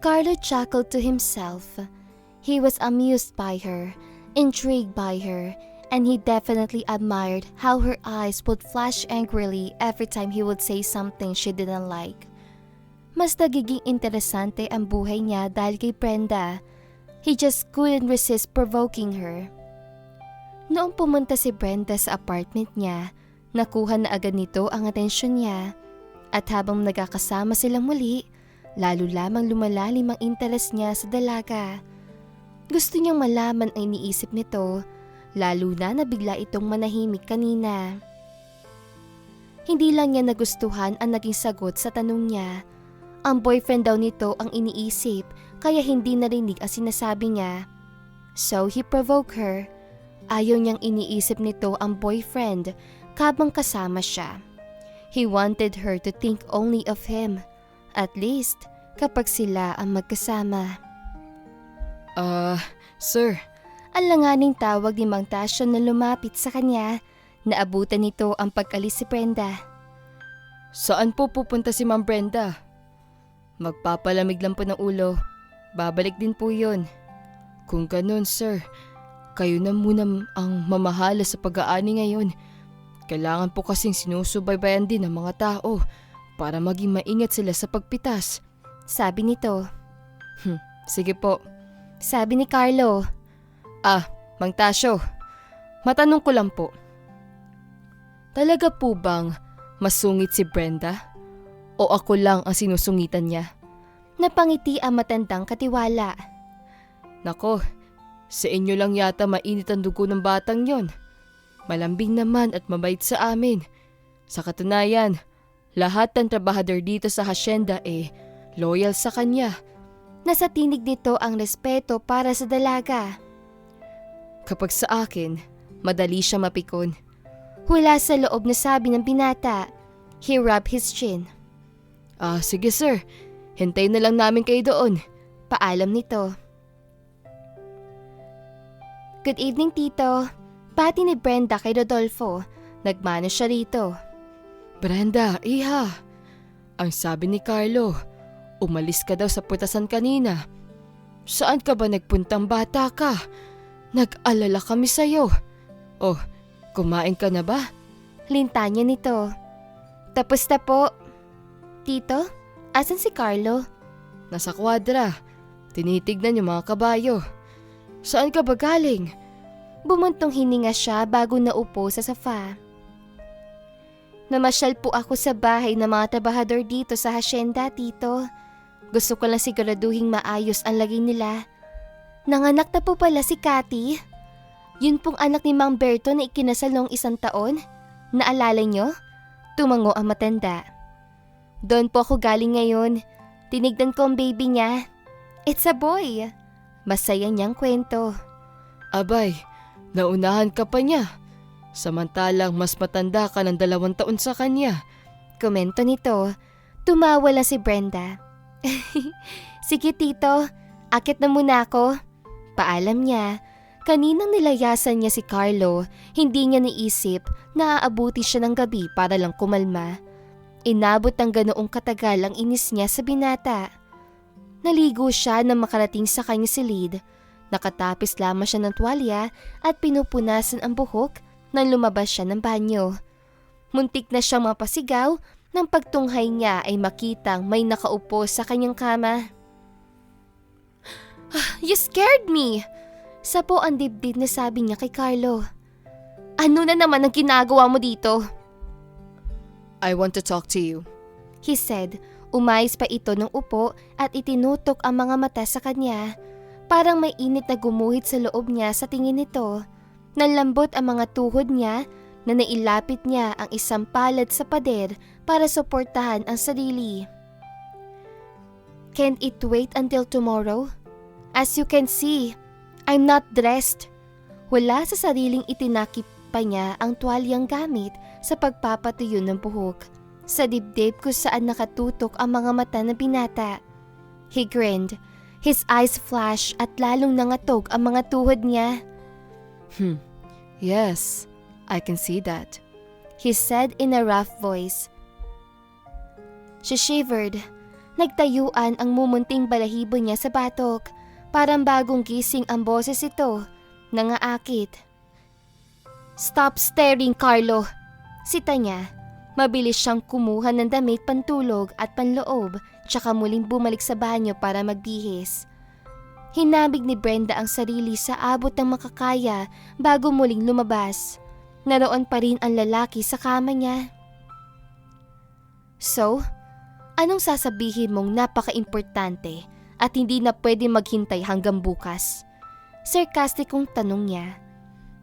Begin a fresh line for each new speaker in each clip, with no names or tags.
Carlo chuckled to himself. He was amused by her, intrigued by her, and he definitely admired how her eyes would flash angrily every time he would say something she didn't like. Mas nagiging interesante ang buhay niya dahil kay Brenda. He just couldn't resist provoking her. Noong pumunta si Brenda sa apartment niya, nakuha na agad nito ang atensyon niya. At habang nagkakasama silang muli, lalo lamang lumalalim ang interes niya sa dalaga. Gusto niyang malaman ang iniisip nito, lalo na nabigla itong manahimik kanina. Hindi lang niya nagustuhan ang naging sagot sa tanong niya. Ang boyfriend daw nito ang iniisip kaya hindi narinig ang sinasabi niya. So he provoked her. Ayaw niyang iniisip nito ang boyfriend kabang kasama siya. He wanted her to think only of him. At least, kapag sila ang magkasama.
Ah, sir,
Alanganing tawag ni Mang Tasyo na lumapit sa kanya. Naabutan nito ang pag-alis si Brenda.
saan po pupunta si Ma'am Brenda? Magpapalamig lang po ng ulo. Babalik din po yun. Kung ganun, sir, kayo na muna ang mamahala sa pag-aani ngayon. Kailangan po kasing sinusubaybayan din ng mga tao para maging maingat sila sa pagpitas.
Sabi nito.
Sige po.
Sabi ni Carlo.
Ah, Mang Tasyo, matanong ko lang po. Talaga po bang masungit si Brenda? O ako lang ang sinusungitan niya?
Napangiti ang matandang katiwala.
Nako, sa inyo lang yata mainit ang dugo ng batang yon. Malambing naman at mabait sa amin. Sa katunayan, lahat ng trabahador dito sa hasyenda eh loyal sa kanya.
Nasa tinig nito ang respeto para sa dalaga.
Kapag sa akin, madali siya mapikon.
Hula sa loob na sabi ng binata. He rubbed his chin.
Ah, sige sir. Hintayin na lang namin kayo doon.
Paalam nito. Good evening, Tito. Pati ni Brenda kay Rodolfo. Nagmano siya rito.
Brenda, iha. Ang sabi ni Carlo, umalis ka daw sa putasan kanina. Saan ka ba nagpuntang bata ka? Nag-alala kami sa'yo. Oh, kumain ka na ba?
Linta niya nito. Tapos na po. Tito, asan si Carlo?
Nasa kwadra. Tinitignan yung mga kabayo. Saan ka ba galing?
Bumuntong hininga siya bago naupo sa safa. Namasyal po ako sa bahay ng mga trabahador dito sa hasyenda, Tito. Gusto ko lang siguraduhing maayos ang lagay nila. Nanganak na po pala si Cathy. Yun pong anak ni Mang Berto na ikinasal noong isang taon. Naalala nyo? Tumango ang matanda. Doon po ako galing ngayon. Tinignan ko ang baby niya. It's a boy. Masaya niyang kwento.
Abay, naunahan ka pa niya. Samantalang mas matanda ka ng dalawang taon sa kanya.
Komento nito. Tumawa lang si Brenda. Sige tito, akit na muna ako. Paalam niya. Kaninang nilayasan niya si Carlo, hindi niya naisip na aabuti siya ng gabi para lang kumalma. Inabot ng ganoong katagal ang inis niya sa binata. Naligo siya nang makarating sa kanya silid. Nakatapis lamang siya ng tuwalya at pinupunasan ang buhok nang lumabas siya ng banyo. Muntik na siyang mapasigaw nang pagtunghay niya ay makitang may nakaupo sa kanyang kama. You scared me! Sa po ang dibdib na sabi niya kay Carlo. Ano na naman ang ginagawa mo dito?
I want to talk to you.
He said, umayos pa ito ng upo at itinutok ang mga mata sa kanya. Parang may init na gumuhit sa loob niya sa tingin nito. Nanlambot ang mga tuhod niya na nailapit niya ang isang palad sa pader para suportahan ang sarili. Can't it wait until tomorrow? As you can see, I'm not dressed. Wala sa sariling itinakip pa niya ang tuwalyang gamit sa pagpapatuyo ng buhok. Sa dibdib kung saan nakatutok ang mga mata ng binata. He grinned. His eyes flashed at lalong nangatog ang mga tuhod niya.
Hmm. Yes, I can see that.
He said in a rough voice. She shivered. Nagtayuan ang mumunting balahibo niya sa batok. Parang bagong gising ang boses ito. Nangaakit. Stop staring, Carlo! Sita niya. Mabilis siyang kumuha ng damit pantulog at panloob tsaka muling bumalik sa banyo para magbihis. Hinabig ni Brenda ang sarili sa abot ng makakaya bago muling lumabas. Naroon pa rin ang lalaki sa kama niya. So, anong sasabihin mong napaka-importante at hindi na pwede maghintay hanggang bukas? Sarkastikong tanong niya.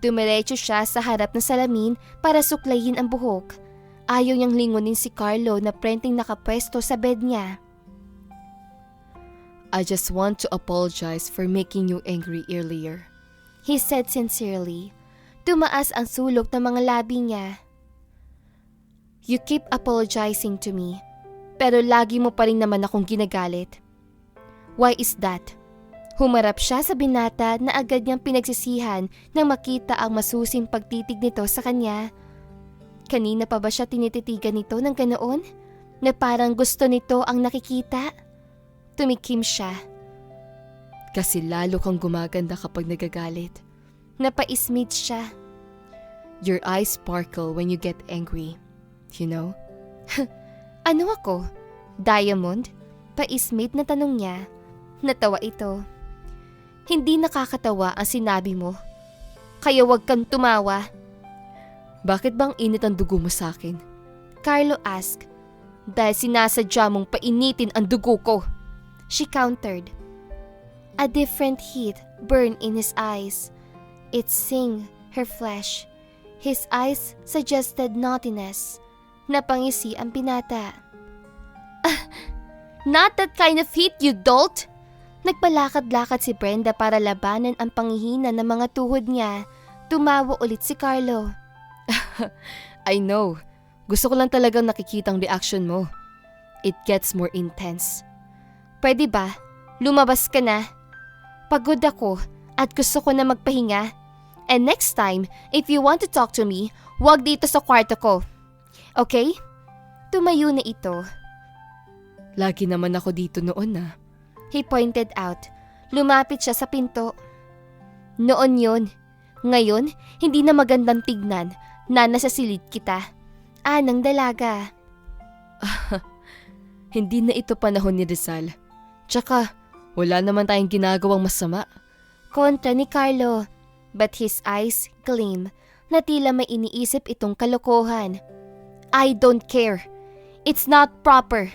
Dumiretso siya sa harap ng salamin para suklayin ang buhok. Ayaw niyang lingunin si Carlo na prenting nakapwesto sa bed niya.
I just want to apologize for making you angry earlier.
He said sincerely. Tumaas ang sulok ng mga labi niya. You keep apologizing to me, pero lagi mo pa rin naman akong ginagalit. Why is that? Humarap siya sa binata na agad niyang pinagsisihan nang makita ang masusing pagtitig nito sa kanya. Kanina pa ba siya tinititigan nito ng ganoon? Na parang gusto nito ang nakikita? Tumikim siya.
Kasi lalo kang gumaganda kapag nagagalit.
Napaismid siya.
Your eyes sparkle when you get angry. You know?
Ano ako? Diamond? Paismid na tanong niya. Natawa ito. Hindi nakakatawa ang sinabi mo. Kaya wag kang tumawa.
Bakit bang init ang dugo mo sa akin?
Carlo asked. Dahil sinasadya mong painitin ang dugo ko. She countered. A different heat burned in his eyes. It sing her flesh. His eyes suggested naughtiness. Napangisi ang binata. "Ah, Not that kind of heat, you dolt! Nagpalakad-lakad si Brenda para labanan ang pangihina ng mga tuhod niya. Tumawa ulit si Carlo.
I know. Gusto ko lang talagang nakikita ang reaction mo. It gets more intense.
Pwede ba? Lumabas ka na. Pagod ako at gusto ko na magpahinga. And next time, if you want to talk to me, wag dito sa kwarto ko. Okay? Tumayo na ito.
Lagi naman ako dito noon ah. na.
He pointed out. Lumapit siya sa pinto. Noon yun. Ngayon, hindi na magandang tignan na nasa silid kita. Anang dalaga.
Hindi na ito panahon ni Rizal. Tsaka, wala naman tayong ginagawang masama.
Kontra ni Carlo. But his eyes gleam na tila may iniisip itong kalokohan. I don't care. It's not proper.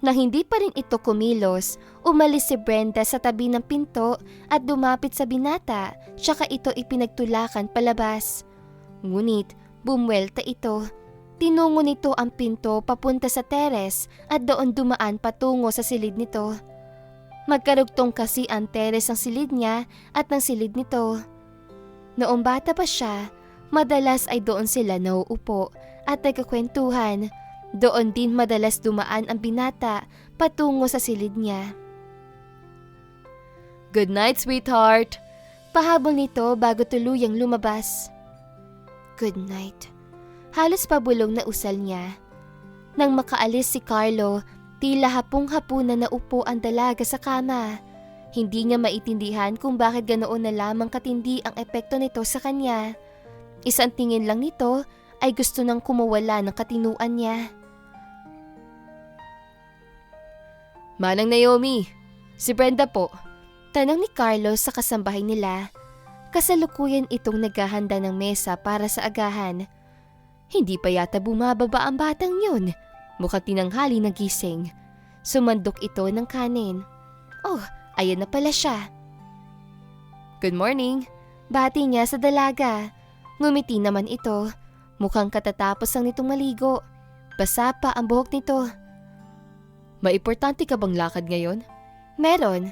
Nang hindi pa rin ito kumilos, umalis si Brenda sa tabi ng pinto at dumapit sa binata, tsaka ito ipinagtulakan palabas. Ngunit, bumwelta ito. Tinungo nito ang pinto papunta sa teres at doon dumaan patungo sa silid nito. Magkarugtong kasi ang teres ang silid niya at ng silid nito. Noong bata pa siya, madalas ay doon sila nauupo at nagkakwentuhan. Doon din madalas dumaan ang binata patungo sa silid niya.
Good night, sweetheart.
Pahabol nito bago tuluyang lumabas. Good night. Halos pabulong na usal niya. Nang makaalis si Carlo, tila hapong-hapo na naupo ang dalaga sa kama. Hindi niya maitindihan kung bakit ganoon na lamang katindi ang epekto nito sa kanya. Isang tingin lang nito ay gusto nang kumawala ng katinuan niya.
Manang Naomi, si Brenda po.
Tanong ni Carlos sa kasambahay nila. Kasalukuyan itong naghahanda ng mesa para sa agahan. Hindi pa yata bumababa ang batang yun. Mukhang tinanghali ng gising. Sumandok ito ng kanin. Oh, ayan na pala siya.
Good morning.
Bati niya sa dalaga. Ngumiti naman ito. Mukhang katatapos lang nitong maligo. Basa pa ang buhok nito.
Maimportante ka bang lakad ngayon?
Meron.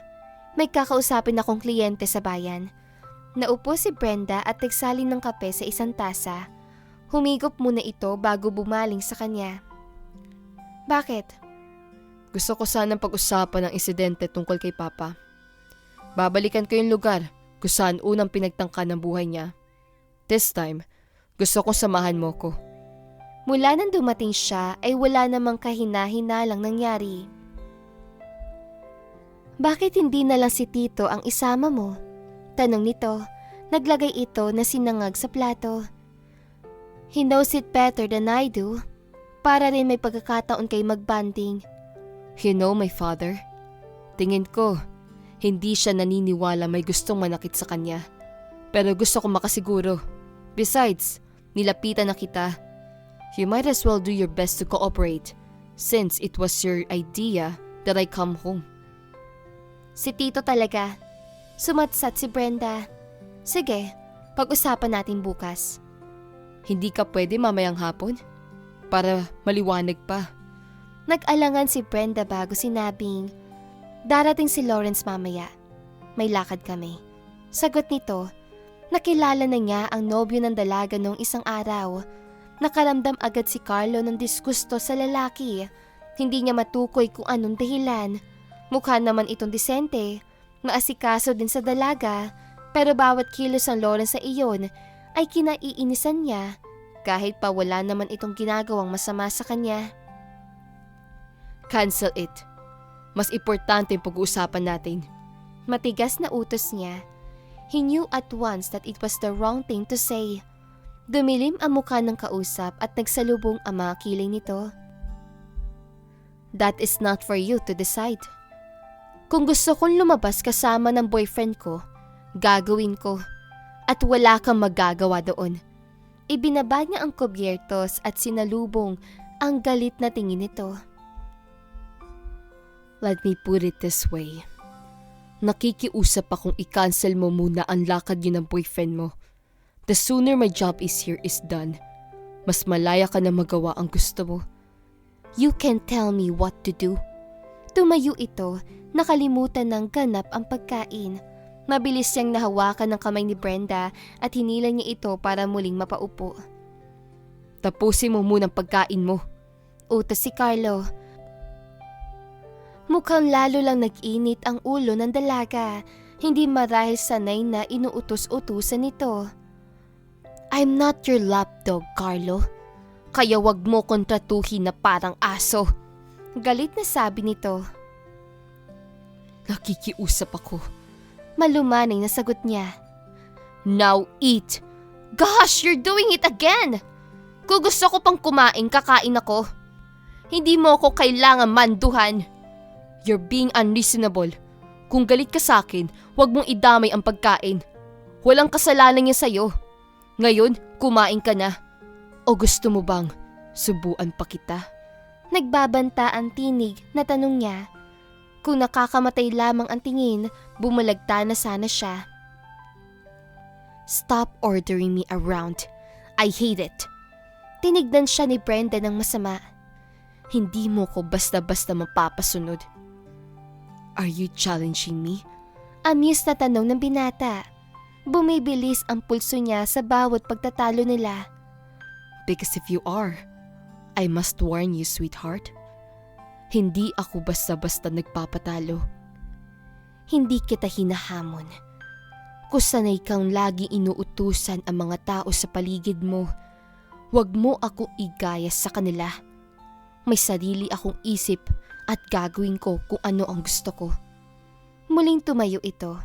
May kakausapin akong kliyente sa bayan. Naupo si Brenda at nagsalin ng kape sa isang tasa. Humigop muna ito bago bumaling sa kanya. Bakit?
Gusto ko sanang pag-usapan ang insidente tungkol kay Papa. Babalikan ko yung lugar kung saan unang pinagtangka ng buhay niya. This time, gusto kong samahan mo ko.
Mula nang dumating siya ay wala namang kahina-hina lang nangyari. Bakit hindi na lang si Tito ang isama mo? Tanong nito, naglagay ito na sinangag sa plato. He knows it better than I do. Para rin may pagkakataon kay magbanding.
You know my father? Tingin ko, hindi siya naniniwala may gustong manakit sa kanya. Pero gusto ko makasiguro. Besides, nilapitan na kita. You might as well do your best to cooperate since it was your idea that I come home.
Si Tito talaga. Sumatsat si Brenda. Sige, pag-usapan natin bukas.
Hindi ka pwede mamayang hapon? Para maliwanag pa.
Nag-alangan si Brenda bago sinabing, Darating si Lawrence mamaya. May lakad kami. Sagot nito, nakilala na niya ang nobyo ng dalaga noong isang araw. Nakaramdam agad si Carlo ng disgusto sa lalaki. Hindi niya matukoy kung anong dahilan. Mukha naman itong disente. Maasikaso din sa dalaga. Pero bawat kilos ng Lawrence sa iyon ay kinaiinisan niya kahit pa wala naman itong ginagawang masama sa kanya.
Cancel it. Mas importante yung pag-uusapan natin.
Matigas na utos niya. He knew at once that it was the wrong thing to say. Dumilim ang mukha ng kausap at nagsalubong ang mga kilay nito. That is not for you to decide. Kung gusto kong lumabas kasama ng boyfriend ko, gagawin ko. At wala kang magagawa doon. Ibinaba niya ang kubyertos at sinalubong ang galit na tingin nito.
Let me put it this way. Nakikiusap akong i-cancel mo muna ang lakad yun ng boyfriend mo. The sooner my job is here is done, mas malaya ka na magawa ang gusto mo.
You can tell me what to do. Tumayo ito, nakalimutan ng ganap ang pagkain. Mabilis siyang nahawakan ng kamay ni Brenda at hinila niya ito para muling mapaupo.
Tapusin mo muna ang pagkain mo.
Utos si Carlo. Mukhang lalo lang nag-init ang ulo ng dalaga. Hindi marahil sanay na inuutos-utusan nito. I'm not your lapdog, Carlo. Kaya wag mo kontratuhin na parang aso. Galit na sabi nito.
Nakikiusap ako.
Malumanay na sagot niya.
Now eat!
Gosh, you're doing it again! Kung gusto ko pang kumain, kakain ako. Hindi mo ako kailangan manduhan.
You're being unreasonable. Kung galit ka sa akin, huwag mong idamay ang pagkain. Walang kasalanan niya sa'yo. Ngayon, kumain ka na. O gusto mo bang subuan pa kita?
Nagbabanta ang tinig na tanong niya. Kung nakakamatay lamang ang tingin, bumalagta na sana siya. Stop ordering me around. I hate it. Tinignan siya ni Brenda ng masama.
Hindi mo ko basta-basta mapapasunod. Are you challenging me?
Amused na tanong ng binata. Bumibilis ang pulso niya sa bawat pagtatalo nila.
Because if you are, I must warn you, sweetheart. Hindi ako basta-basta nagpapatalo.
Hindi kita hinahamon. Kusanay kang laging inuutusan ang mga tao sa paligid mo. Huwag mo ako igaya sa kanila. May sarili akong isip at gagawin ko kung ano ang gusto ko. Muling tumayo ito.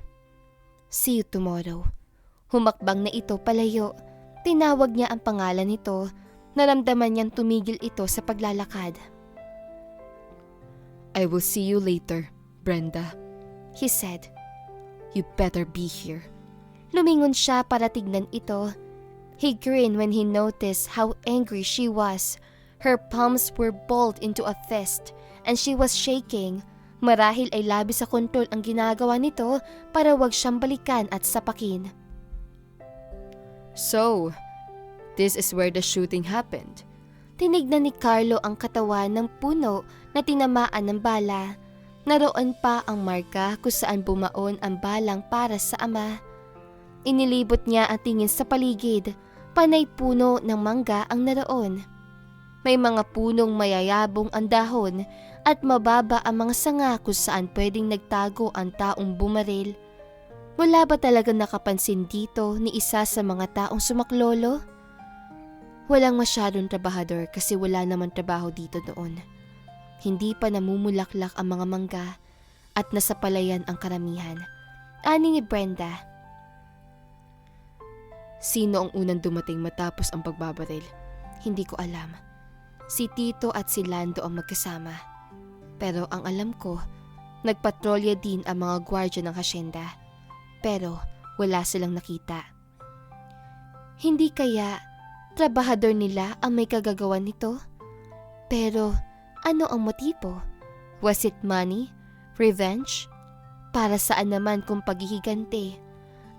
See you tomorrow. Humakbang na ito palayo. Tinawag niya ang pangalan nito. Naramdaman niyang tumigil ito sa paglalakad.
I will see you later, Brenda.
He said.
You better be here.
Lumingon siya para tignan ito. He grinned when he noticed how angry she was. Her palms were balled into a fist and she was shaking. Marahil ay labis sa kontrol ang ginagawa nito para wag siyang balikan at sapakin.
So, this is where the shooting happened.
Tinignan ni Carlo ang katawan ng puno na tinamaan ng bala. Naroon pa ang marka kung saan bumaon ang balang para sa ama. Inilibot niya ang tingin sa paligid. Panay puno ng mangga ang naroon. May mga punong mayayabong ang dahon at mababa ang mga sanga kung saan pwedeng nagtago ang taong bumaril. Wala ba talaga nakapansin dito ni isa sa mga taong sumaklolo? Walang masyadong trabahador kasi wala naman trabaho dito noon. Hindi pa namumulaklak ang mga mangga at nasapalayan ang karamihan. Ani ni Brenda.
Sino ang unang dumating matapos ang pagbabaril?
Hindi ko alam. Si Tito at si Lando ang magkasama. Pero ang alam ko, nagpatrolya din ang mga gwardya ng hasyenda. Pero wala silang nakita. Hindi kaya trabahador nila ang may kagagawan nito? Pero ano ang motibo? Was it money? Revenge? Para saan naman kung paghihigante?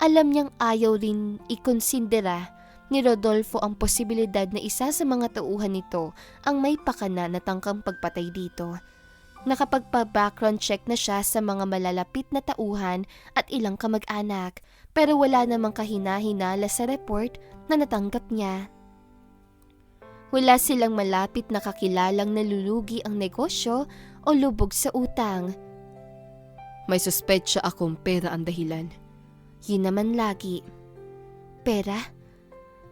Alam niyang ayaw rin ikonsindera ni Rodolfo ang posibilidad na isa sa mga tauhan nito ang may pakana na tangkang pagpatay dito. Nakapagpa-background check na siya sa mga malalapit na tauhan at ilang kamag-anak pero wala namang kahina-hinala sa report na natanggap niya. Wala silang malapit na kakilalang nalulugi ang negosyo o lubog sa utang.
May suspetsya akong pera ang dahilan.
Yun naman lagi. Pera?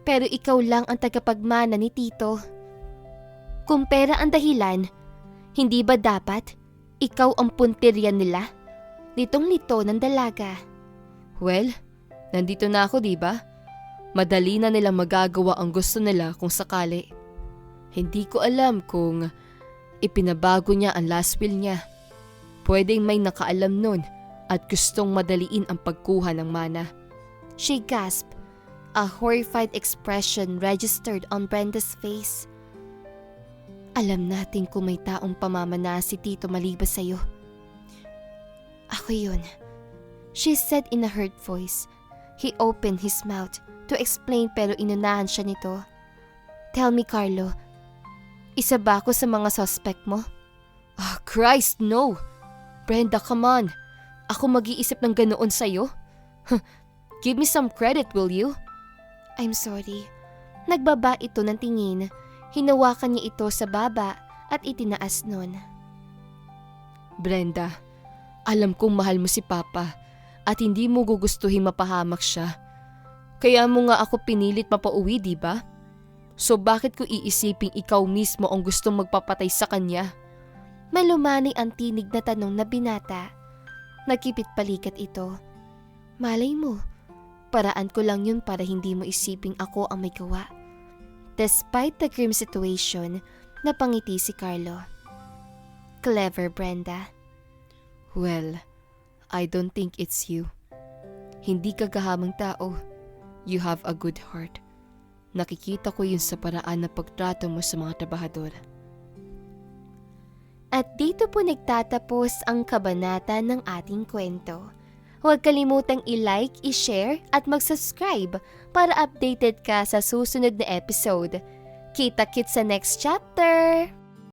Pero ikaw lang ang tagapagmana ni Tito. Kung pera ang dahilan, hindi ba dapat ikaw ang puntirya nila? Litong-lito ng dalaga.
Well, nandito na ako, di ba? Madali na nilang magagawa ang gusto nila kung sakali. Hindi ko alam kung ipinabago niya ang last will niya. Pwedeng may nakaalam nun at gustong madaliin ang pagkuha ng mana.
She gasped. A horrified expression registered on Brenda's face. Alam natin kung may taong pamamana si Tito maliban sa'yo. Ako yun. She said in a hurt voice. He opened his mouth to explain pero inunahan siya nito. Tell me, Carlo. Isa ba ako sa mga suspect mo?
Ah, Christ, no! Brenda, come on! Ako mag-iisip ng ganoon sa'yo? Give me some credit, will you?
I'm sorry. Nagbaba ito ng tingin. Hinawakan niya ito sa baba at itinaas nun.
Brenda, alam kong mahal mo si Papa at hindi mo gugustuhin mapahamak siya. Kaya mo nga ako pinilit mapauwi, di ba? So bakit ko iisiping ikaw mismo ang gustong magpapatay sa kanya?
Malumanay ang tinig na tanong na binata. Nagkipit palikat ito. Malay mo, paraan ko lang yun para hindi mo isiping ako ang may gawa. Despite the grim situation, napangiti si Carlo. Clever, Brenda.
Well, I don't think it's you. Hindi ka gahamang tao. You have a good heart. Nakikita ko yun sa paraan na pagtrato mo sa mga trabahador.
At dito po nagtatapos ang kabanata ng ating kwento. Huwag kalimutang i-like, i-share at mag-subscribe para updated ka sa susunod na episode. Kita-kit sa next chapter!